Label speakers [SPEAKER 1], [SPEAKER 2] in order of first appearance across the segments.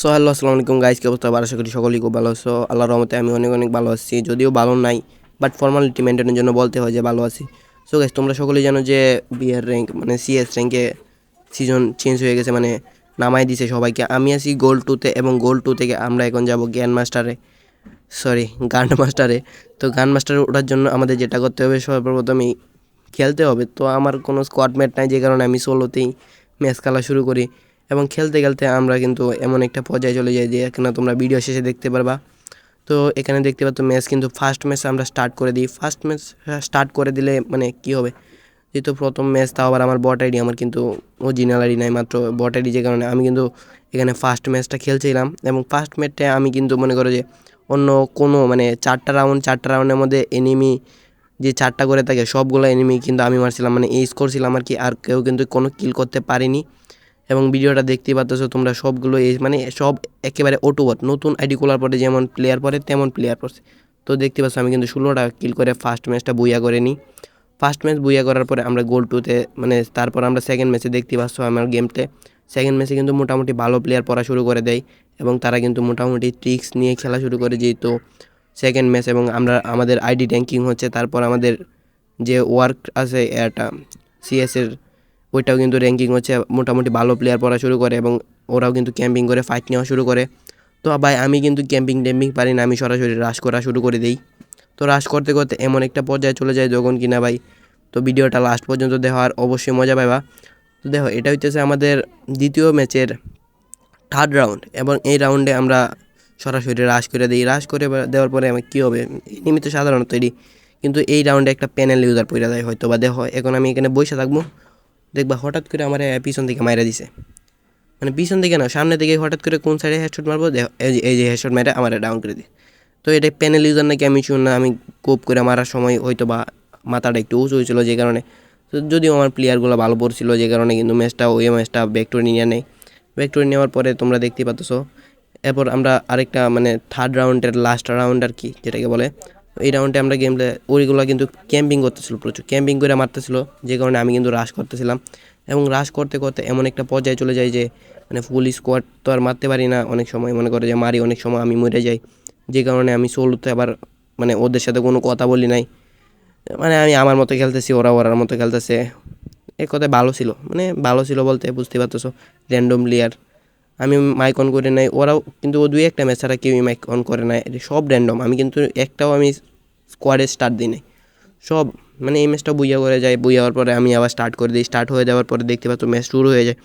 [SPEAKER 1] So hello আসসালামু আলাইকুম guys কি অবস্থা? আশা করি সকলেই খুব ভালো আছো। আল্লাহর রহমতে আমি অনেক অনেক ভালো আছি। যদিও ভালো নাই বাট ফর্মালিটি মেনটেনের জন্য বলতে হয় যে ভালো আছি। সো গাইজ তোমরা সকলেই জানো যে বিয়ার র্যাঙ্ক মানে সিএস র্যাঙ্কে সিজন চেঞ্জ হয়ে গেছে মানে নামাই দিছে সবাইকে। আমি আছি গোল টুতে এবং গোল টু থেকে আমরা এখন যাব জ্ঞান মাস্টারে। সরি গান মাস্টারে। তো গান মাস্টারে ওঠার জন্য আমাদের যেটা করতে হবে সর্বপ্রথমেই খেলতে হবে। তো আমার কোনো স্কোয়াড ম্যাট নাই, যে কারণে আমি সোলোতেই ম্যাচ খেলা শুরু করি। এবং খেলতে খেলতে আমরা কিন্তু এমন একটা পর্যায়ে চলে যাই যে এখানে তোমরা ভিডিও শেষে দেখতে পারবা। তো এখানে দেখতে পাচ্ছ ম্যাচ কিন্তু ফার্স্ট ম্যাচ আমরা স্টার্ট করে দিই। ফার্স্ট ম্যাচ স্টার্ট করে দিলে মানে কি হবে? যেহেতু প্রথম ম্যাচ তাও আবার আমার বট আইডি, আমার কিন্তু অরিজিনাল আইডি নাই, মাত্র বট আইডি যে কারণে আমি কিন্তু এখানে ফার্স্ট ম্যাচটা খেলছিলাম। এবং ফার্স্ট ম্যাচটা আমি কিন্তু মনে করো যে অন্য কোনো মানে চারটা রাউন্ড চারটা রাউন্ডের মধ্যে এনিমি যে চারটা করে থাকে, সবগুলো এনিমি কিন্তু আমি মারছিলাম। মানে এই স্কোর ছিলাম আর কি, আর কেউ কিন্তু কোনো কিল করতে পারিনি। এবং ভিডিওটা দেখতেই পাচ্ছ তোমরা সবগুলো মানে সব একেবারে অটোবট নতুন আইডি খোলার পরে যেমন প্লেয়ার পরে, তেমন প্লেয়ার পড়ছে তো দেখতে পাচ্ছ আমি কিন্তু ষোলোটা কিল করে ফার্স্ট ম্যাচটা বইয়া করে নিই। ফার্স্ট ম্যাচ বুইয়া করার পরে আমরা গোল টুতে মানে তারপর আমরা সেকেন্ড ম্যাচে দেখতে পাচ্ছ আমার গেমতে সেকেন্ড ম্যাচে কিন্তু মোটামুটি ভালো প্লেয়ার পড়া শুরু করে দেয় এবং তারা কিন্তু মোটামুটি ট্রিক্স নিয়ে খেলা শুরু করে যেহেতু সেকেন্ড ম্যাচ এবং আমরা, আমাদের আইডি র্যাঙ্কিং হচ্ছে, তারপর আমাদের যে ওয়ার্ক আছে একটা সিএসের ওইটাও কিন্তু র্যাঙ্কিং হচ্ছে, মোটামুটি ভালো প্লেয়ার পড়া শুরু করে এবং ওরাও কিন্তু ক্যাম্পিং করে ফাইট নেওয়া শুরু করে। তো ভাই, আমি কিন্তু ক্যাম্পিং ট্যাম্পিং পারি না, আমি সরাসরি রাশ করা শুরু করে দিই। তো রাশ করতে করতে এমন একটা পর্যায়ে চলে যায় যখন কিনা ভাই, তো ভিডিওটা লাস্ট পর্যন্ত দেখার অবশ্যই মজা পাবা তো দেখো, এটা হইতেছে আমাদের দ্বিতীয় ম্যাচের থার্ড রাউন্ড এবং এই রাউন্ডে আমরা সরাসরি রাশ করে দিই। রাশ করে দেওয়ার পরে আমার কী হবে? নিমিত্ত সাধারণত এটি কিন্তু এই রাউন্ডে একটা প্যানেল ইউজার পড়ে দেয় হয়তো বা দেখো, এখন আমি এখানে বসে থাকব। দেখবা হঠাৎ করে আমার পিছন থেকে মাইরা দিছে। মানে পিছন থেকে না, সামনে থেকে হঠাৎ করে কোন সাইডে হেডশট মারবো এই যে হেডশট মেরে আমার ডাউন করে দিই তো এটা প্যানেল ইউজার নাকি আমি শুন না, আমি কোপ করে মারার সময় হয়তো বা মাথাটা একটু উঁচু হয়েছিল যে কারণে। তো যদিও আমার প্লেয়ারগুলো ভালো পড়ছিল যে কারণে, কিন্তু ম্যাচটা ওই ম্যাচটা ব্যাকটোরি নিয়ে নেয় ব্যাকটোরি নেওয়ার পরে তোমরা দেখতে পাচ্ছ এরপর আমরা আরেকটা মানে থার্ড রাউন্ডের লাস্ট রাউন্ড আর কি, যেটাকে বলে এই রাউন্ডে আমরা গেম ওইগুলো কিন্তু ক্যাম্পিং করতেছিল, প্রচুর ক্যাম্পিং করে মারতেছিল, যে কারণে আমি কিন্তু রাশ করতেছিলাম। এবং রাশ করতে করতে এমন একটা পর্যায়ে চলে যায় যে মানে ফুল স্কোয়াড তো আর মারতে পারি না, অনেক সময় মনে করে যে মারি, অনেক সময় আমি মরে যাই। যে কারণে আমি সোলোতে আবার মানে ওদের সাথে কোনো কথা বলি নাই। মানে আমি আমার মতো খেলতেছি ওরা ওরার মতো খেলতেছে। এক কথায় ভালো ছিল মানে ভালো ছিল বলতে বুঝতে পারতেছো র্যান্ডম প্লেয়ার আমি মাইক অন করে নাই, ওরাও কিন্তু ও দুই একটা ম্যাচ ছাড়া কেউই মাইক অন করে নাই সব র্যান্ডম আমি কিন্তু একটাও আমি স্কোয়াডে স্টার্ট দিই নাই। সব মানে এই ম্যাচটা বুইয়া করে যায়, বুইয়া হওয়ার পরে আমি আবার স্টার্ট করে দিই স্টার্ট হয়ে যাওয়ার পরে দেখতে পাচ্ছ ম্যাচ শুরু হয়ে যায়।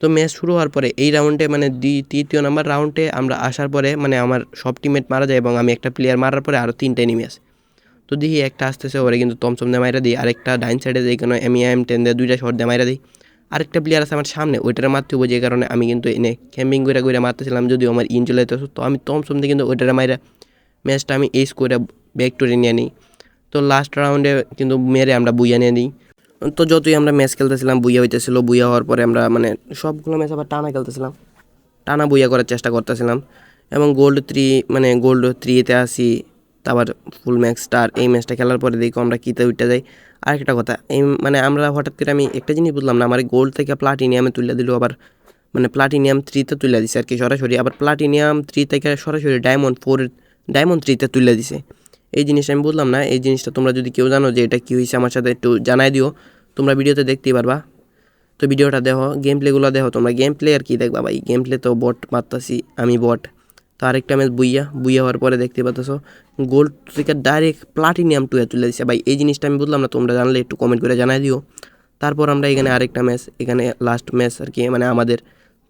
[SPEAKER 1] তো ম্যাচ শুরু হওয়ার পরে এই রাউন্ডে মানে তৃতীয় নাম্বার রাউন্ডে আমরা আসার পরে মানে আমার সব টিমমেট মারা যায় এবং আমি একটা প্লেয়ার মারার পরে আরও তিনটে নেমে আসে তো দেখি একটা আসতেছে, ওরে কিন্তু তমসম দিয়ে মাইরা দিই, আরেকটা ডাইন সাইডে দিই কেন এম এম টেন দিয়ে দুইটা শর্ট দিয়ে মাইরা দিই। আরেকটা প্লেয়ার আছে আমার সামনে, ওইটারে মারতে হব যে কারণে আমি কিন্তু এনে ক্যাম্পিং করে করে মারতেছিলাম, যদিও আমার ইন চলে যেত তো আমি তমসম দিয়ে কিন্তু ওইটারে মাইরা ম্যাচটা আমি এইস করে ব্যাক টুরে নিয়ে নিই। তো লাস্ট রাউন্ডে কিন্তু মেরে আমরা বুইয়া নিয়ে নিই। তো যতই আমরা ম্যাচ খেলতেছিলাম, বুইয়া হইতেছিল, বুইয়া হওয়ার পরে আমরা মানে সবগুলো ম্যাচ আবার টানা খেলতেছিলাম। টানা বুইয়া করার চেষ্টা করতেছিলাম। এবং গোল্ড থ্রি মানে গোল্ড থ্রিতে আসি, তারপর ফুল ম্যাক্স স্টার এই ম্যাচটা খেলার পরে দেখো আমরা কীতে উঠতে যাই। আরেকটা কথা, এই মানে আমরা হঠাৎ করে আমি একটা জিনিস বুঝলাম না, আমার গোল্ড থেকে প্লাটিনিয়ামে তুলে দিল, আবার মানে প্লাটিনিয়াম থ্রিতে তুলে দিছে আর কি সরাসরি, আবার প্লাটিনিয়াম থ্রি থেকে সরাসরি ডায়মন্ড ফোর ডায়মন্ড থ্রিতে তুলে দিছে। এই জিনিসটা আমি বুঝলাম না, এই জিনিসটা তোমরা যদি কেউ জানো যে এটা কী হয়েছে আমার সাথে একটু জানাই দিও, তোমরা ভিডিওতে দেখতেই পারবা। তো ভিডিওটা দেখো গেম প্লেগুলো দেখো, তোমরা গেম প্লে আর কি দেখবা ভাই গেম প্লে তো বট মারতাছি, আমি বট তো আরেকটা ম্যাচ বুইয়া বুইয়া হওয়ার পরে দেখতে পাচ্ছ গোল্ড থেকে ডাইরেক্ট প্লাটিনিয়াম টুয়ে তুলে দিচ্ছে ভাই, এই জিনিসটা আমি বুঝলাম না, তোমরা জানলে একটু কমেন্ট করে জানাই দিও। তারপর আমরা এখানে আরেকটা ম্যাচ এখানে লাস্ট ম্যাচ আর কি মানে আমাদের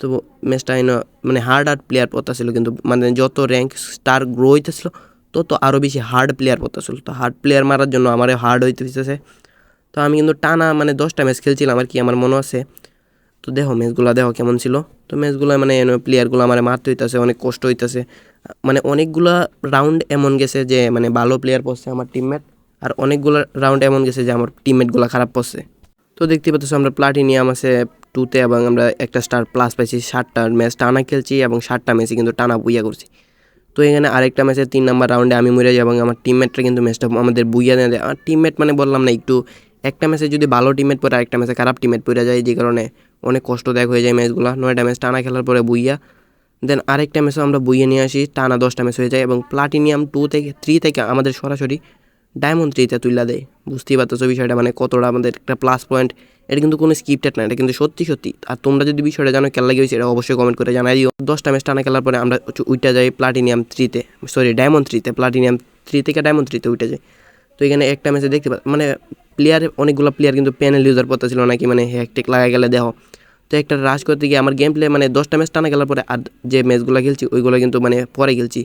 [SPEAKER 1] তো ম্যাচটা এনে মানে হার্ড হার্ড প্লেয়ার পড়তেছিল কিন্তু মানে যত র্যাঙ্ক স্টার গ্রো হইতেছিল, তত আরও বেশি হার্ড প্লেয়ার পড়তেছিল। তো হার্ড প্লেয়ার মারার জন্য আমার হার্ড হইতে তো আমি কিন্তু টানা মানে দশটা ম্যাচ খেলছিলাম আর কি, আমার মনে আছে। তো দেখো ম্যাচগুলো দেখো কেমন ছিল। তো ম্যাচগুলো মানে প্লেয়ারগুলো আমার মারতে হইতেছে, অনেক কষ্ট হইতেছে। মানে অনেকগুলো রাউন্ড এমন গেছে যে মানে ভালো প্লেয়ার পড়ছে আমার টিমমেট আর অনেকগুলো রাউন্ড এমন গেছে যে, আমার টিমমেটগুলো খারাপ পড়ছে। তো দেখতে পাচ্ছ আমরা প্লাটিনিয়াম আছে টুতে এবং আমরা একটা স্টার প্লাস পাইছি ষাটটা ম্যাচ টানা খেলছি এবং ষাটটা ম্যাচে কিন্তু টানা বুইয়া করছি। তো এখানে আরেকটা ম্যাচের তিন নাম্বার রাউন্ডে আমি মরে যাই এবং আমার টিমমেটরা কিন্তু ম্যাচটা আমাদের বুইয়া দেয়। আমার টিমমেট মানে বললাম না, একটু একটা ম্যাচে যদি ভালো টিমমেট পরে আরেকটা ম্যাচে খারাপ টিমমেট পড়ে যায়, যে কারণে অনেক কষ্টদায়ক হয়ে যায় ম্যাচগুলো। নয়টা ম্যাচ টানা খেলার পরে বুইয়া। দেন আরেকটা ম্যাচও আমরা বইয়ে নিয়ে আসি, টানা দশটা ম্যাচ হয়ে যায় এবং প্লাটিনিয়াম টু থেকে থ্রি থেকে আমাদের সরাসরি ডায়মন্ড থ্রিতে তুলে দেয়। বুঝতেই পারতেছো বিষয়টা মানে কতটা আমাদের একটা প্লাস পয়েন্ট এটা কিন্তু কোনো স্ক্রিপ্টেড না, এটা কিন্তু সত্যি সত্যি। আর তোমরা যদি বিষয়টা জানো, খেলা লাগে এটা অবশ্যই কমেন্ট করে জানাই দিও। দশটা ম্যাচ টানা খেলার পরে আমরা উইটা যাই প্লাটিনিয়াম থ্রিতে সরি ডায়মন্ড থ্রিতে প্লাটিনিয়াম থ্রি থেকে ডায়মন্ড থ্রিতে উইটা যায় তো এখানে একটা ম্যাচে দেখতে পা মানে প্লেয়ার অনেকগুলো প্লেয়ার কিন্তু প্যানেল ইউজার করতে ছিল নাকি মানে হ্যাকটেক লাগা গেলে দেখো। তো একটা রাশ করতে গিয়ে আমার গেম প্লে মানে দশটা ম্যাচ টানা খেলার পরে আর যে ম্যাচগুলো খেলছি, ওইগুলো কিন্তু মানে পরে খেলছি।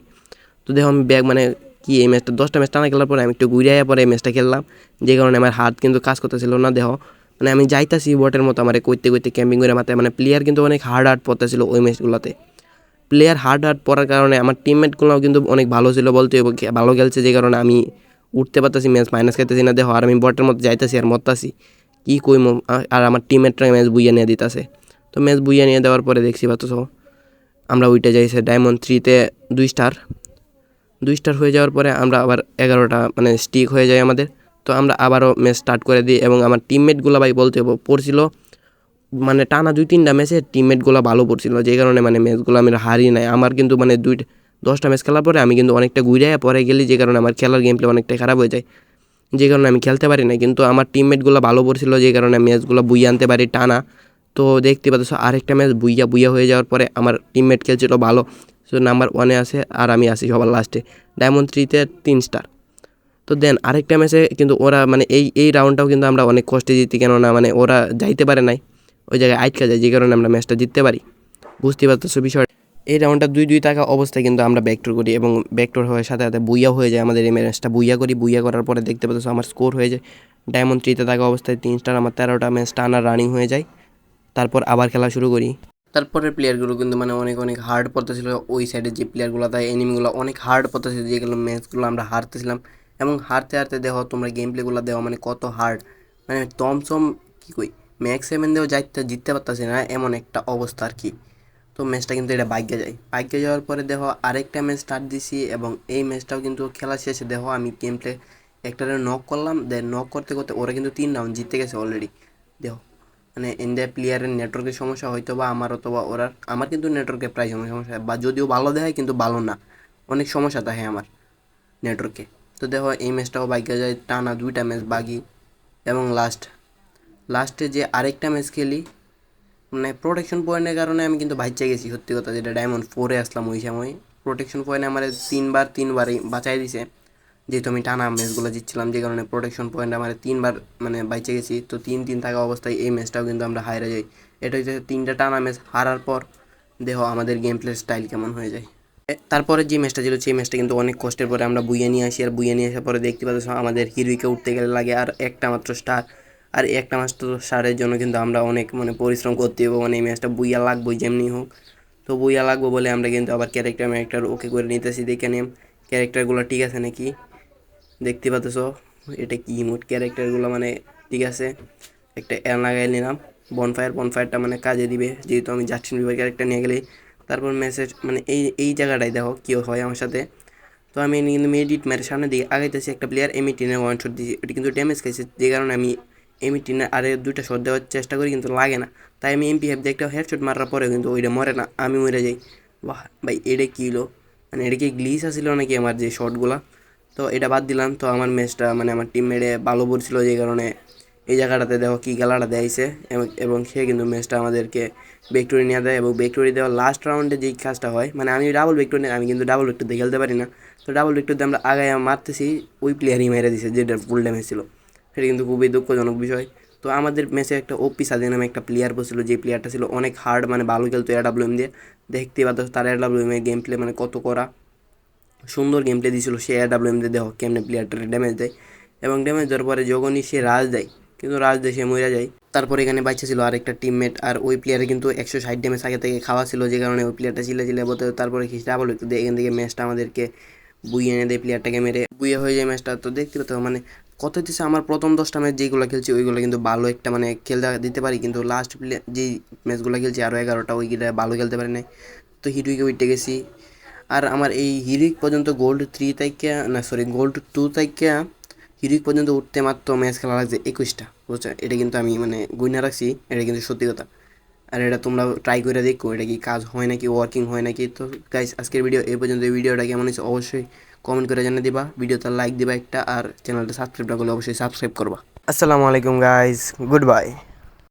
[SPEAKER 1] তো দেখো আমি ব্যাগ মানে কি এই ম্যাচটা দশটা ম্যাচ টানা খেলার পরে আমি একটু ঘুরে পরে এই ম্যাচটা খেললাম। যে কারণে আমার হাত কিন্তু কাজ করতেছিল না, দেখো। মানে আমি যাইতাছি বটের মতো আমার করতে করতে ক্যাম্পিং করে মাথায় মানে প্লেয়ার কিন্তু অনেক হার্ড হার্ড পড়তেছিল ওই ম্যাচগুলোতে প্লেয়ার হার্ড হার্ড পড়ার কারণে আমার টিমমেটগুলোও কিন্তু অনেক ভালো ছিল বলতে ভালো খেলছে, যে কারণে আমি উঠতে পারতেছি ম্যাচ মাইনাস খেতেছি না, দেখো, আর আমি বটের মতো যাইতেছি আর মরতাছি। কী কই আর আমার টিমমেটরা ম্যাচ বুইয়া নিয়ে দিতেছে। তো ম্যাচ বুইয়া নিয়ে দেওয়ার পরে দেখছি পাচ্ছ আমরা উইটে যাইছে ডায়মন্ড থ্রিতে দুই স্টার দুই স্টার হয়ে যাওয়ার পরে আমরা আবার এগারোটা মানে স্টিক হয়ে যায় আমাদের। তো আমরা আবারও ম্যাচ স্টার্ট করে দিই এবং আমার টিমমেটগুলো ভাই বলতে পড়ছিল মানে টানা দুই তিনটা ম্যাচে টিমমেটগুলো ভালো পড়ছিল। যে কারণে মানে ম্যাচগুলো আমি হারি নাই। আমার কিন্তু মানে দুই দশটা ম্যাচ খেলার পরে আমি কিন্তু অনেকটা ঘুরে পরে গেলি, যে কারণে আমার খেলার গেম প্লে অনেকটা খারাপ হয়ে যায়। যে কারণে আমি খেলতে পারি না কিন্তু আমার টিমমেটগুলো ভালো পড়ছিল যে কারণে আমি ম্যাচগুলো বুইয়ে আনতে পারি টানা। তো দেখতে পাচ্ছ, আরেকটা ম্যাচ বুইয়া বুইয়া হয়ে যাওয়ার পরে আমার টিমমেট খেলছিল ভালো। সো নাম্বার ওয়ানে আসে আর আমি আসি সবার লাস্টে ডায়মন্ড থ্রিতে তিন স্টার তো দেন আরেকটা ম্যাচে কিন্তু ওরা মানে এই এই রাউন্ডটাও কিন্তু আমরা অনেক কষ্টে জিতি, কেননা মানে ওরা যাইতে পারে নাই। ওই জায়গায় আটকা যায়, যে কারণে আমরা ম্যাচটা জিততে পারি। বুঝতে পারতেছো বিষয় এই রাউন্ডটা দুই দুই টাকা অবস্থায় কিন্তু আমরা ব্যাকটোর করি এবং ব্যাকটোর হওয়ার সাথে সাথে বুইয়া হয়ে যায় আমাদের এই ম্যাচটা বুইয়া করি, বুইয়া করার পরে দেখতে পাচ্ছ আমার স্কোর হয়ে যায়। ডায়মন্ড থ্রিতে থাকা অবস্থায় তিন স্টার আমার তেরোটা ম্যাচ টানা রানিং হয়ে যায়। তারপর আবার খেলা শুরু করি। তারপরের প্লেয়ারগুলো কিন্তু মানে অনেক অনেক হার্ড পড়তেছিল। ওই সাইডে যে প্লেয়ারগুলো তাই এনিমিগুলো অনেক হার্ড পড়তেছিল। যেগুলো ম্যাচগুলো আমরা হারতেছিলাম। এবং হারতে হারতে দেখো তোমরা গেম প্লেগুলো দেখো মানে কত হার্ড মানে তমসম কী কই? ম্যাক্স সেভেন দিয়েও যাইতে, জিততে পারতেছি না, এমন একটা অবস্থা আর কি। তো ম্যাচটা কিন্তু এটা বাইকে যায়। বাইকে যাওয়ার পরে দেখো আরেকটা ম্যাচ স্টার্ট দিছি এবং এই ম্যাচটাও কিন্তু খেলা শেষে দেখো আমি গেম প্লে একটারে নক করলাম দেন নক করতে করতে ওরা কিন্তু তিন রাউন্ড জিতে গেছে অলরেডি দেখো মানে ইন্ডিয়া প্লেয়ারের নেটওয়ার্কের সমস্যা হয়তো বা আমার অথবা ওরা আমার কিন্তু নেটওয়ার্কে প্রায় সময় সমস্যা। বা যদিও ভালো দেখায় কিন্তু ভালো না। অনেক সমস্যা থাকে আমার নেটওয়ার্কে তো দেখো এই ম্যাচটাও বাইকে যায়, টানা দুইটা ম্যাচ বাগি এবং লাস্ট লাস্টে যে আরেকটা ম্যাচ খেলি মানে প্রোটেকশন পয়েন্টের কারণে আমি কিন্তু বাইচে গেছি, সত্যি কথা যেটা ডায়মন্ড ফোরে আসলাম ওই সময়। প্রোটেকশন পয়েন্টে আমার তিনবার তিনবারই বাঁচাই দিছে। যেহেতু আমি টানা ম্যাচগুলো জিতছিলাম, যে কারণে প্রোটেকশন পয়েন্ট আমার তিনবার মানে বাইচে গেছি। তো তিন তিন থাকা অবস্থায় এই ম্যাচটাও কিন্তু আমরা হারে যাই। এটা হচ্ছে তিনটা টানা ম্যাচ হারার পর দেখো আমাদের গেম প্লে স্টাইল কেমন হয়ে যায়। তারপরে যে ম্যাচটা ছিল, সেই ম্যাচটা কিন্তু অনেক কষ্টের পরে আমরা বুইয়ে নিয়ে আসি। আর বুইয়ে নিয়ে আসার পরে দেখতে পাচ্ছ আমাদের হিরুইকে উঠতে গেলে লাগে আর একটা মাত্র স্টার আর একটা তো স্টারের জন্য কিন্তু আমরা অনেক মানে পরিশ্রম করতে হবে মানে এই ম্যাচটা বইয়া লাগবোই যেমনি হোক তো বইয়া লাগবো বলে আমরা কিন্তু আবার ক্যারেক্টার ম্যারেক্টার ওকে করে নিতেছি দেখে ক্যারেক্টারগুলো ঠিক আছে নাকি দেখতে পাচ্ছ এটা কি মোট ক্যারেক্টারগুলো মানে ঠিক আছে একটা এর লাগাই নিলাম বনফায়ার বনফায়ারটা মানে কাজে দিবে যেহেতু আমি জাস্টিন বিবার ক্যারেক্টার নিয়ে গেলেই তারপর মেসেজ মানে এই এই জায়গাটায় দেখো কী হয় আমার সাথে তো আমি কিন্তু মেডিট মেরে সামনে দিকে আগাইতেছি একটা প্লেয়ার এমি টিনের ওয়ান শট দিয়েছি ওটি কিন্তু ড্যামেজ খাইছে যে কারণে আমি এমি টিনের আরে দুইটা শট দেওয়ার চেষ্টা করি, কিন্তু লাগে না। তাই আমি এমপি হেফ একটা হেডশট মারার পরে কিন্তু ওইটা মরে না, আমি মরে যাই। বাহ, ভাই, এটা কী হলো? মানে এটা কি গ্লিস আসছিল নাকি আমার যে শটগুলা তো এটা বাদ দিলাম, তো আমার ম্যাচটা মানে আমার টিম মেরে ভালো পড়ছিল যে কারণে এই জায়গাটাতে দেখো কী খেলাটা দেয়ছে এবং- সে কিন্তু ম্যাচটা আমাদেরকে বেক্টরি নিয়ে দেয়, এবং বেক্টরি দেওয়া লাস্ট রাউন্ডে যেই কাজটা হয় মানে আমি ডাবল বেক্টর নিয়ে, আমি কিন্তু ডাবল বেক্টর দিয়ে খেলতে পারি না। তো ডাবল বেক্টর দিয়ে আমরা আগায় মারতেছি, ওই প্লেয়ারই মেরে দিছে, যেটা ফুল ড্যামেজ ছিল। সেটা কিন্তু খুবই দুঃখজনক বিষয়। তো আমাদের ম্যাচে একটা ওপি সাজে নামে একটা প্লেয়ার বসছিল, যে প্লেয়ারটা ছিল অনেক হার্ড মানে ভালো খেলতো এডাব্লিউএম দিয়ে। দেখতে পাচ্ছ তার এডাব্লিউএম এর গেম প্লে মানে কত করা। সুন্দর গেম প্লে দিয়েছিল সে এডাব্লিউএম দিয়ে, দেখো কেমনে প্লেয়ারটা ড্যামেজ দেয়। এবং ড্যামেজ দেওয়ার পরে যখনই সে রাজ দেয়, কিন্তু রাজ দিয়ে সে মরে যায়। তারপর এখানে বাচ্চা ছিল আরেকটা টিমমেট আর ওই প্লেয়ারে কিন্তু একশো ষাট ড্যামেজ আগে থেকে খাওয়া ছিল, যে কারণে ওই প্লেয়ারটা চিলে চিলে বলতে তারপরে কি ডাবল একটু এখান থেকে ম্যাচটা আমাদেরকে বুয়ে এনে দেয় প্লেয়ারটাকে মেরে। বুয়ে হয়ে যায় ম্যাচটা তো দেখতে পেতে মানে কত হচ্ছে আমার প্রথম দশটা ম্যাচ যেগুলো খেলছি, ওইগুলো কিন্তু ভালো একটা মানে খেলতে দিতে পারি। কিন্তু লাস্ট যেই ম্যাচগুলো খেলছি আরও এগারোটা, ওইগুলো ভালো খেলতে পারি নাই। তো হিরুইকে উইটে গেছি। আর আমার এই হিরিক পর্যন্ত গোল্ড থ্রি থেকে না সরি গোল্ড টু থেকে হিরিক পর্যন্ত উঠতে মাত্র ম্যাচ খেলা লাগছে একুশটা। বুঝছ? এটা কিন্তু আমি মানে গুইনা রাখছি, এটা কিন্তু সত্যি কথা। আর এটা তোমরা ট্রাই করে দেখো, এটা কি কাজ হয় নাকি ওয়ার্কিং হয় নাকি। তো গাইস আজকের ভিডিও এই পর্যন্ত। এই ভিডিওটা কেমন হয়েছে? অবশ্যই কমেন্ট করে জানিয়ে দিবা, ভিডিওতে লাইক দিবা একটা, আর চ্যানেলটা সাবস্ক্রাইব না করলে অবশ্যই সাবস্ক্রাইব করবা। আসসালামু আলাইকুম গাইস গুড বাই